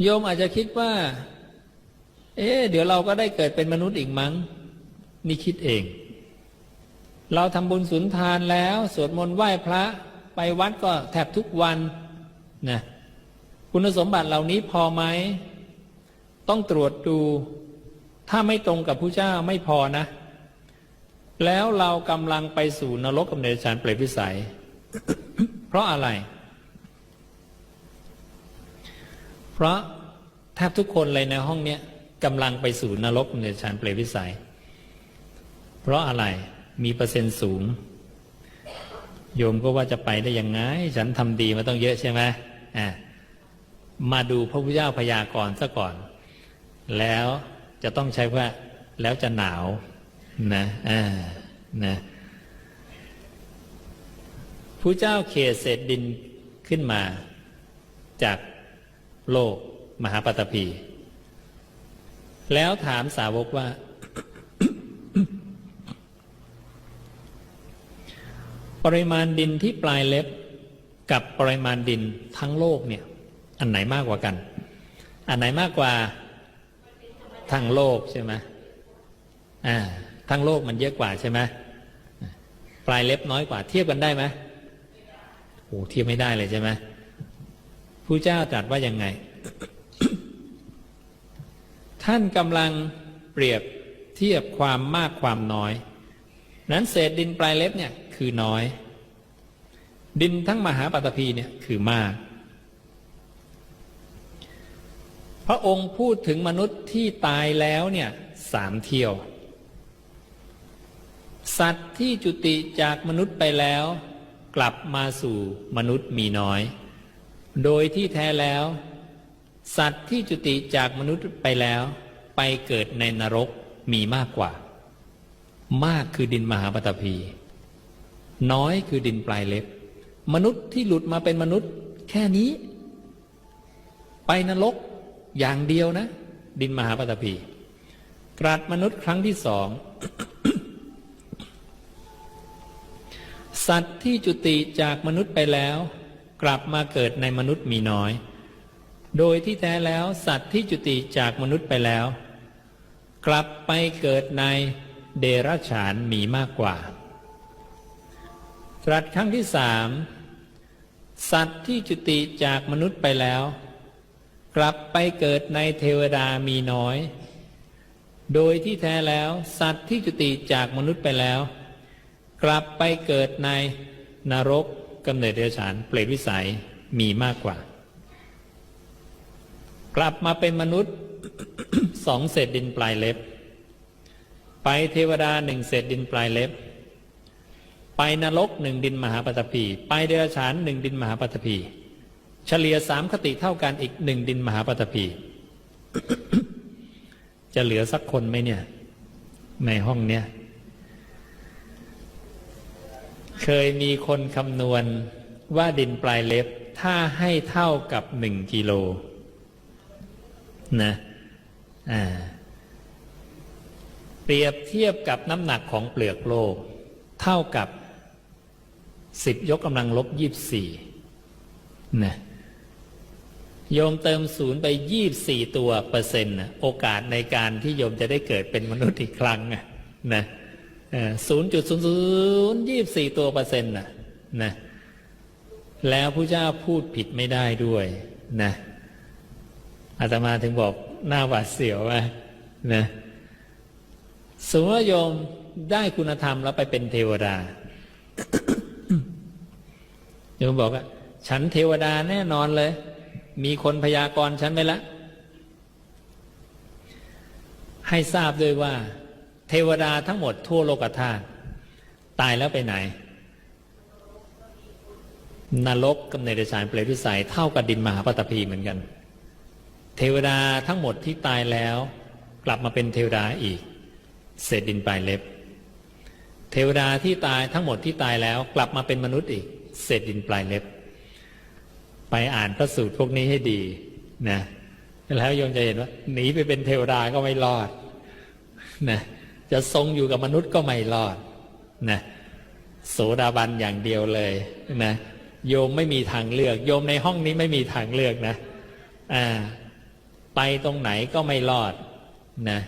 โยมอาจจะคิดว่า เอ๊เดี๋ยวเราก็ได้เกิดเป็นมนุษย์อีกมั้ง นี่คิดเอง เราทำบุญสุนทานแล้ว สวดมนต์ไหว้พระ ไปวัดก็แทบทุกวันนะคุณสมบัติเหล่านี้พอไหม ต้องตรวจดู ถ้าไม่ตรงกับผู้เจ้าไม่พอนะ แล้วเรากำลังไปสู่นรกกับเดชานเปรตวิสัย เพราะอะไรเพ ราะแทบทุกคนเลยในห้องเนี้ยกำลังไปสู่นรกในฌานเปรตวิสัย เพราะอะไรมีเปอร์เซ็นต์สูง โยมก็ว่าจะไปได้ยังไง ฉันทำดีมาต้องเยอะใช่ไหมอ่ามาดูพระพุทธเจ้าพยากรณ์ซะก่อน แล้วจะต้องใช้ว่าแล้วจะหนาวนะอ่านะผู้เจ้าเขตเศษดินขึ้นมา จาก โลก มหาปตพี แล้วถามสาวกว่า ปริมาณดินที่ปลายเล็บ กับปริมาณดินทั้งโลกเนี่ย อันไหนมากกว่ากัน อันไหนมากกว่าทั้งโลกใช่ไหมอ่าทั้งโลกมันเยอะกว่าใช่ไหมปลายเล็บน้อยกว่า เทียบกันได้ไหมโอ้เทียบไม่ได้เลยใช่ไหม ผู้เจ้าตรัสว่ายังไง ท่านกำลังเปรียบเทียบความมากความน้อย นั้นเศษดินปลายเล็บเนี่ยคือน้อย ดินทั้งมหาปัตภีเนี่ยคือมาก พระองค์พูดถึงมนุษย์ที่ตายแล้วเนี่ยสามเที่ยว สัตว์ที่จุติจากมนุษย์ไปแล้ว กลับมาสู่มนุษย์มีน้อย โดยที่แท้แล้ว สัตว์ที่จุติจากมนุษย์ไปแล้ว ไปเกิดในนรกมีมากกว่า มากคือดินมหาปฐพี น้อยคือดินปลายเล็บ มนุษย์ที่หลุดมาเป็นมนุษย์แค่นี้ ไปนรกอย่างเดียวนะ ดินมหาปฐพีกราดมนุษย์ครั้งที่สองสัตว์ที่จุติจากมนุษย์ไปแล้ว กลับมาเกิดในมนุษย์มีน้อย โดยที่แท้แล้วสัตว์ที่จุติจากมนุษย์ไปแล้ว กลับไปเกิดในเดรัจฉานมีมากกว่า ตรัสครั้งที่สามสัตว์ที่จุติจากมนุษย์ไปแล้ว กลับไปเกิดในเทวดามีน้อย โดยที่แท้แล้ว สัตว์ที่จุติจากมนุษย์ไปแล้ว กลับไปเกิดในนรก กำเนิดเดรัจฉานเปรตวิสัยมีมากกว่า กลับมาเป็นมนุษย์สองเศษดินปลายเล็บ ไปเทวดาหนึ่งเศษดินปลายเล็บ ไปนรกหนึ่งดินมหาปฐพีไปเดรัจฉานหนึ่งดินมหาปฐพีเฉลี่ยสามคติเท่ากันอีกหนึ่งดินมหาปฐพีจะเหลือสักคนไหมเนี่ย ในห้องเนี้ย เคยมีคนคำนวณว่าดินปลายเล็บ ถ้าให้เท่ากับหนึ่งกิโลนะอ่าเปรียบเทียบกับน้ำหนักของเปลือกโลก เท่ากับสิบยกกำลังลบยี่สี่นะโยมเติมศูนย์ไปยี่บสี่ตัวเปอร์เซ็นต์โอกาสในการที่โยมจะได้เกิดเป็นมนุษย์อีกครั้งนะ ศูนย์จุดศูนย์ศูนย์ยี่บสี่ตัวเปอร์เซ็นต์นะนะแล้วพระเจ้าพูดผิดไม่ได้ด้วยนะอาตมาถึงบอกหน้าหวาดเสียวว่านะสมมติว่าโยมได้คุณธรรมแล้วไปเป็นเทวดาโยมบอกว่าฉันเทวดาแน่นอนเลย มีคนพยากรณ์ฉันไปแล้วให้ทราบด้วยว่า เทวดาทั้งหมดทั่วโลกธาตุตายแล้วไปไหน นรกกับในเดชานเปรตวิสัยเท่ากับดินมหาปฐพีเหมือนกัน เทวดาทั้งหมดที่ตายแล้ว กลับมาเป็นเทวดาอีก เศษดินปลายเล็บ เทวดาที่ตายทั้งหมดที่ตายแล้ว กลับมาเป็นมนุษย์อีก เศษดินปลายเล็บ ไปอ่านพระสูตรพวกนี้ให้ดีนะแล้วโยมจะเห็นว่าหนีไปเป็นเทวดาก็ไม่รอดนะ จะทรงอยู่กับมนุษย์ก็ไม่รอดนะโสดาบันอย่างเดียวเลยนะโยมไม่มีทางเลือก โยมในห้องนี้ไม่มีทางเลือกนะอ่าไปตรงไหนก็ไม่รอดนะ